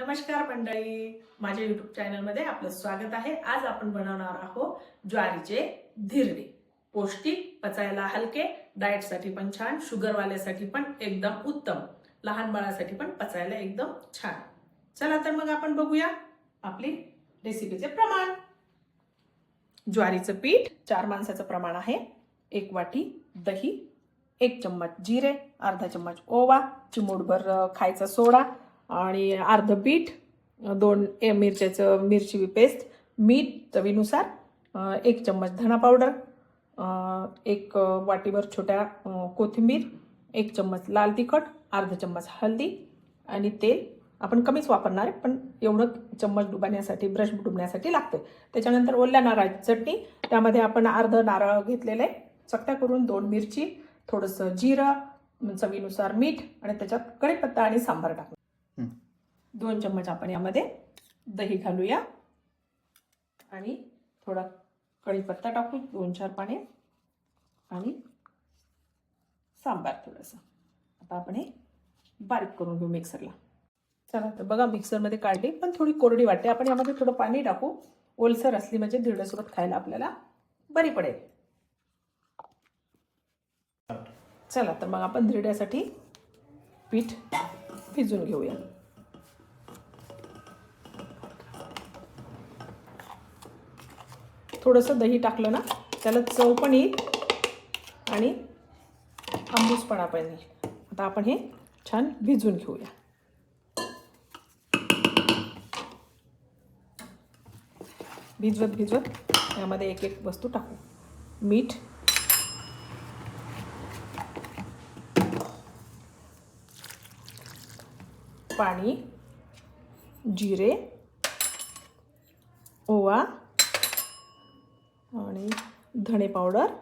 नमस्कार मंडळी. माझ्या युट्यूब चॅनलमध्ये आपलं स्वागत आहे. आज आपण बनवणार आहोत ज्वारीचे धिरडे. पौष्टिक पचायला हलके डाएटसाठी पण छान शुगरवाल्यासाठी पण एकदम उत्तम लहान बाळासाठी पण पचायला एकदम छान. चला तर मग आपण बघूया आपली रेसिपीचे प्रमाण. ज्वारीचं पीठ चार माणसाचं प्रमाण आहे. एक वाटी दही एक चम्मच जिरे अर्धा चम्मच ओवा चिमूटभर खायचा सोडा आणि अर्ध पीठ दोन ए मिरच्याचं मिरची पेस्ट मीठ चवीनुसार एक चम्मच धणा पावडर एक वाटीवर वाटीभर छोट्या कोथिंबीर एक चम्मच लाल तिखट अर्धा चम्मच हळदी आणि तेल आपण कमीच वापरणार आहे पण एवढं चम्मच डुबण्यासाठी ब्रश डुबण्यासाठी लागते. त्याच्यानंतर ओल्या नारळाची चटणी त्यामध्ये आपण अर्ध नारळ घेतलेलं आहे. चकत्या करून दोन मिरची थोडंसं जिरं चवीनुसार मीठ आणि त्याच्यात कढीपत्ता आणि सांबार टाकू दोन चम्मच आपण यामध्ये दही घालूया. आणि थोडा कढीपत्ता टाकू दोन चार पाने आणि सांबार थोडंसं. आता आपण हे बारीक करून घेऊ मिक्सरला. चला तर बघा मिक्सरमध्ये काढली पण थोडी कोरडी वाटते. आपण यामध्ये थोडं पाणी टाकू. ओलसर असली म्हणजे धिरड्यासोबत खायला आपल्याला बरी पडेल. चला तर मग आपण धिरड्यासाठी पीठ भिजून घेऊया. थोडंसं दही टाकलं ना त्याला चव पण येईल आणि आंबूसपणा पण येईल. आता आपण हे छान भिजून घेऊया. भिजवत भिजवत यामध्ये एक एक वस्तू टाकू. मीठ. पाणी. जिरे. ओवा. आणि धणे पावडर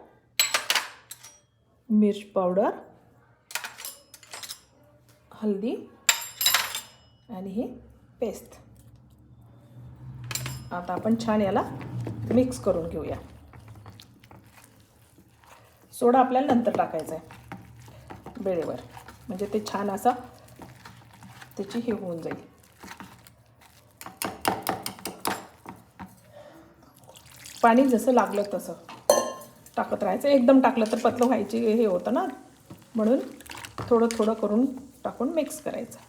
मिर्च पावडर हल्दी आणि ही पेस्ट. आता आपण छान याला मिक्स करून घेऊया. सोडा आपल्याला नंतर टाकायचा आहे वेळेवर. म्हणजे ते छान असा त्याची हे होऊन जाईल. पाणी जसं लागलं तसं. टाकत राहायचं. एकदम टाकलं तर पतलं व्हायची हे होतं ना. म्हणून थोडं थोडं करून टाकून मिक्स करायचं.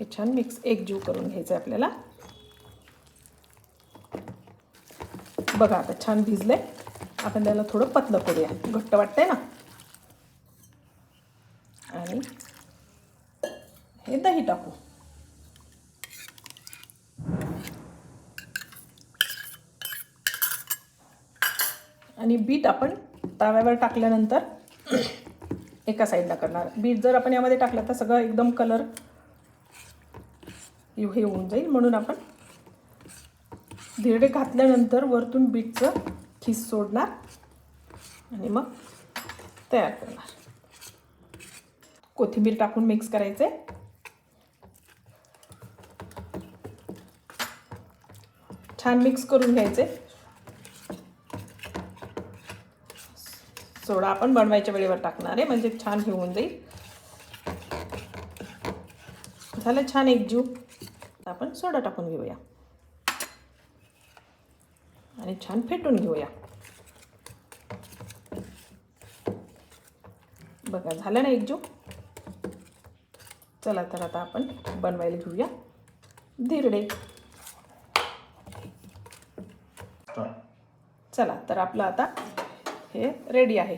हे छान मिक्स एकजीव करून घ्यायचं आहे आपल्याला. बघा आता छान भिजलं आहे आपण त्याला थोडं पतलं करूया. घट्ट वाटतंय ना आणि हे दही टाकू आणि बीट आपण तव्यावर टाकल्यानंतर एका साईडला करणार. बीट जर आपण यामध्ये टाकलं तर सगळं एकदम कलर हे होऊन जाईल. म्हणून आपण धिरडे घातल्यानंतर वरतून बीटचं खिस सोडणार आणि मग तयार करणार. कोथिंबीर टाकून मिक्स करायचे. छान मिक्स करून घ्यायचे. सोडा. आपण बनवायच्या वेळेवर टाकणार आहे. म्हणजे छान हे होऊन जाईल. झालं छान एकजीव. आपण सोडा टाकून घेऊया. आणि छान फेटून घेऊया. बघा झालं ना एकजीव? चला तर आता आपण बनवायला घेऊया. धिरडे. चला तर आपलं आता हे रेडी आहे.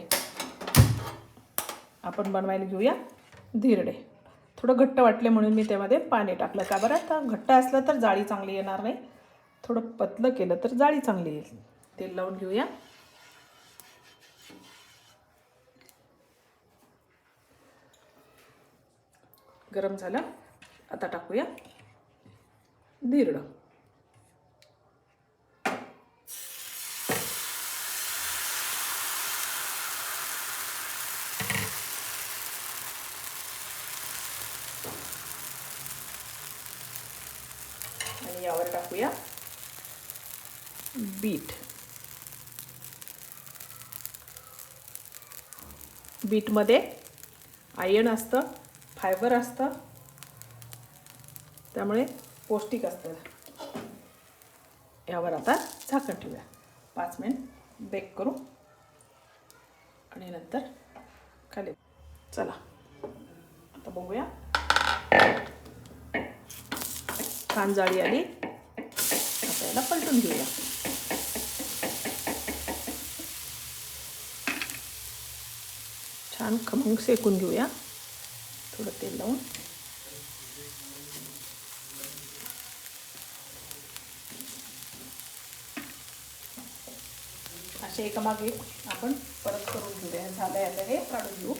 आपण बनवायला घेऊया धिरडे. थोडं घट्ट वाटले म्हणून मी त्यामध्ये पाणी टाकलं. का बरं? आता घट्ट असलं तर जाळी चांगली येणार नाही. थोडं पतलं केलं तर जाळी चांगली येईल. तेल लावून घेऊया. गरम झालं. आता टाकूया धिरडं. यावर टाकूया. बीट. बीटमध्ये आयन असतं फायबर असतं. त्यामुळे पौष्टिक असतं. यावर आता झाकण ठेवूया. पाच मिनिट बेक करू. आणि नंतर खाली. चला. आता बघूया. छान जाळी आली. आता याला पलटून घेऊया. छान खमंग शेकून घेऊया. थोडं तेल लावून. असे एकामागे आपण परत करून घेऊया. झालं आता हे काढून घेऊ.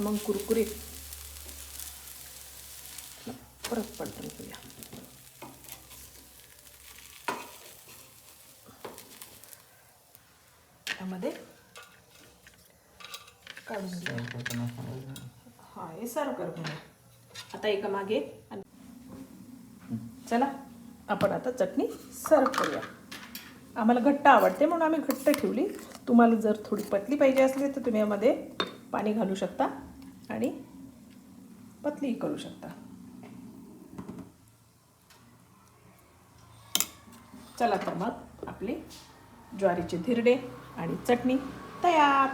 मग कुरकुरीत. परत पलटून घेऊया. त्यामध्ये काढून घेऊया. हा हे सर्व कर आता एका मागे चला आपण आता चटणी सर्व करूया. आम्हाला घट्ट आवडते म्हणून आम्ही घट्ट ठेवली. तुम्हाला जर थोडी पतली पाहिजे असली तर तुम्ही यामध्ये पाणी घालू शकता. आणि पतलीही करू शकता. चला तर मग आपली ज्वारीचे धिरडे आणि चटणी तयार.